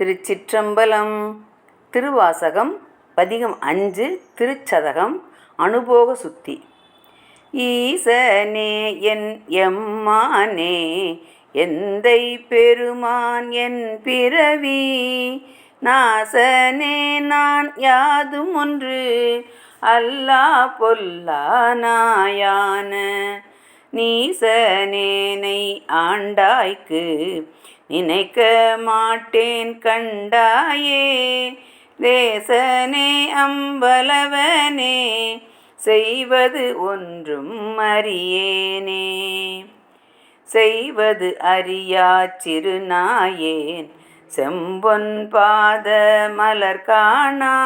திருச்சிற்றம்பலம். திருவாசகம் பதிகம் அஞ்சு திருச்சதகம் அனுபோக சுத்தி. ஈசனே என் எம்மானே எந்தை பெருமான் என் பிறவி? நாசனே நான் யாதும் ஒன்று அல்லா பொல்லா நாயான. நீசனேனை ஆண்டாய்க்கு நினைக்க மாட்டேன் கண்டாயே. தேசனே அம்பலவனே செய்வது ஒன்றும் அறியேனே. செய்வது அறியா சிறுநாயேன் செம்பொன் பாத மலர் காணா.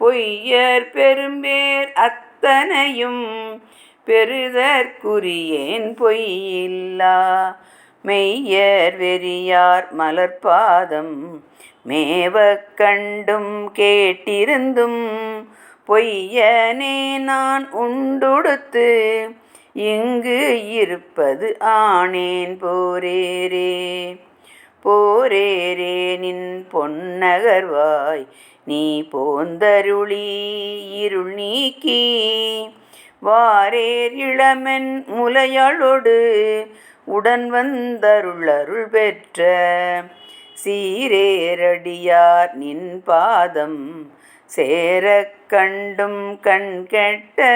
பொய்யர் பெரும்பேர் அத்தனையும் பெறுதற்குரியேன் பொய்யில்லா மெய்யர் வெறியார் மலர்பாதம் மேவக் கண்டும் கேட்டிருந்தும் பொய்யனே நான் உண்டுடுத்து இங்கு இருப்பது ஆனேன் போரேரே. போரேரே நின் பொன்னகர்வாய் நீ போந்தருளி இருள் நீக்கி வாரேர் இளமென் முலையாளோடு உடன் வந்தருளருள் பெற்ற சீரேரடியார் நின் பாதம் சேரக் கண்டும் கண் கெட்ட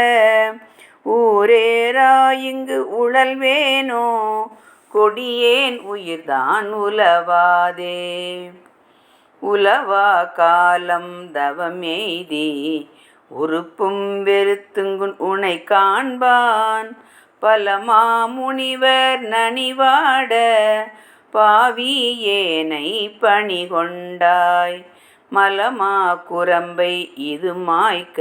ஊரேராயிங்கு உழல்வேனோ கொடியேன் உயிர்தான் உலவாதே. உலவா காலம் தவமெய்தி உறுப்பும் வெறுத்துங்குன் உனை காண்பான் பலமா முனிவர் நனிவாட பாவி ஏனை பணி கொண்டாய் மலமா குரம்பை இது மாய்க்க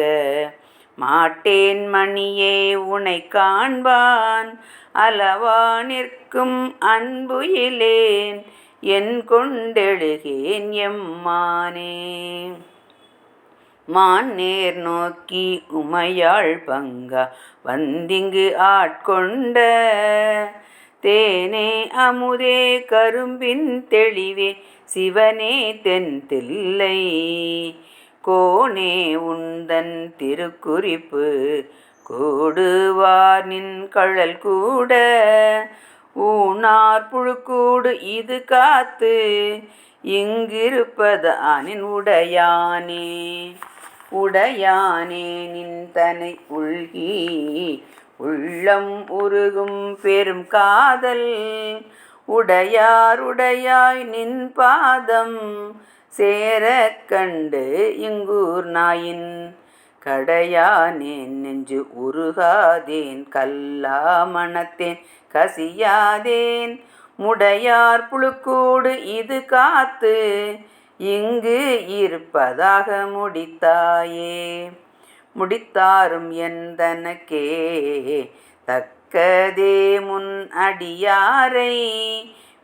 மாட்டேன் மணியே உனை காண்பான். அளவா நிற்கும் அன்புயிலேன் என் கொண்டெழுகேன் எம்மானே. மான் நேர் நோக்கி உமையாள் பங்கா வந்திங்கு ஆட்கொண்ட. தேனே அமுதே கரும்பின் தெளிவே சிவனே தென் தில்லை. கோனே உந்தன் திருக்குறிப்பு கூடுவார் நின் கழல் கூட. ஊனார் புழுக்கூடு இது காத்து இங்கிருப்பதானின் உடையானே. உடையானே நின்தனை உள்கி உள்ளம் உருகும் பெரும் காதல். உடையாருடையாய் நின் பாதம் சேர கண்டு இங்கூர் நாயின். கடையானேன் நெஞ்சு உருகாதேன் கல்லா மனத்தேன் கசியாதேன். முடையார் புழுக்கூடு இது காத்து இங்கு இருப்பதாக முடித்தாயே. முடித்தாரும் எந்தனக்கே? தக்கதே முன் அடியாரை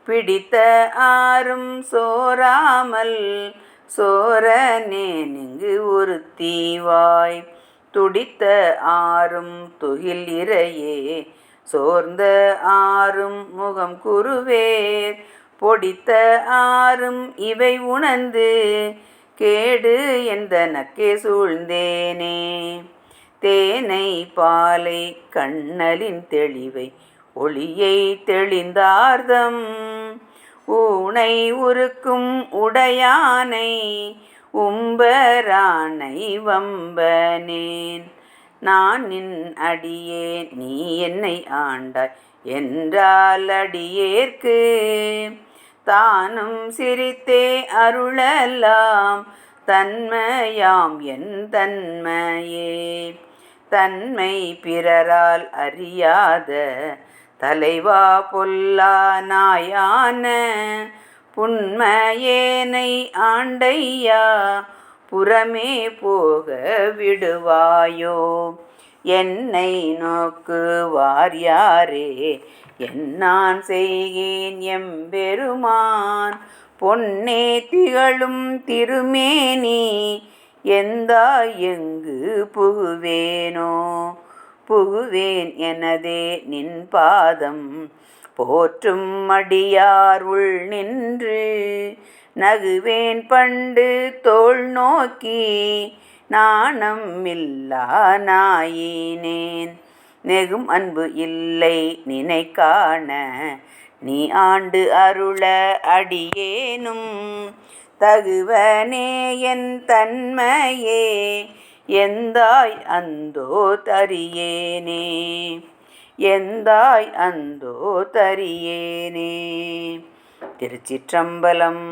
பிடித்த ஆறும் சோராமல் சோரனே நீங்கு ஒரு தீவாய் துடித்த ஆறும் துகில் இறையே சோர்ந்த ஆறும் முகம் குருவேர். பொடித்த ஆறும் இவை உணர்ந்து கேடு எந்த நக்கே சூழ்ந்தேனே. தேனை பாலை கண்ணலின் தெளிவை ஒளியை தெளிந்தார்தம். ஊனை உருக்கும் உடையானை உம்பரானை வம்பனேன். நான் நின் அடியே நீ என்னை ஆண்டாய் என்றால் அடியேற்கு. தானும் சிரித்தே அருளலாம். தன்மையாம் என் தன்மையே. தன்மை பிறரால் அறியாத தலைவா பொல்லா நாயான புன்மையேனை ஆண்டையா. புறமே போக விடுவாயோ. என்னை நோக்குவார் யாரே? என்னான் செய்கேன் எம்பெருமான். பொன்னே திகழும் திருமேனி. எந்தா எங்கு புகுவேனோ? புகுவேன் எனதே நின் பாதம். போற்றும் அடியார் உள் நின்று நகுவேன் பண்டு தோல் நோக்கி. நாணம் இல்லா நாயினேன். நெகும் அன்பு இல்லை நினைக்காண நீ ஆண்டு அருள அடியேனும். தகுவனே என் தன்மையே எந்தாய் அந்தோ தரியேனே. எந்தாய் அந்தோ தரியேனே. திருச்சிற்றம்பலம்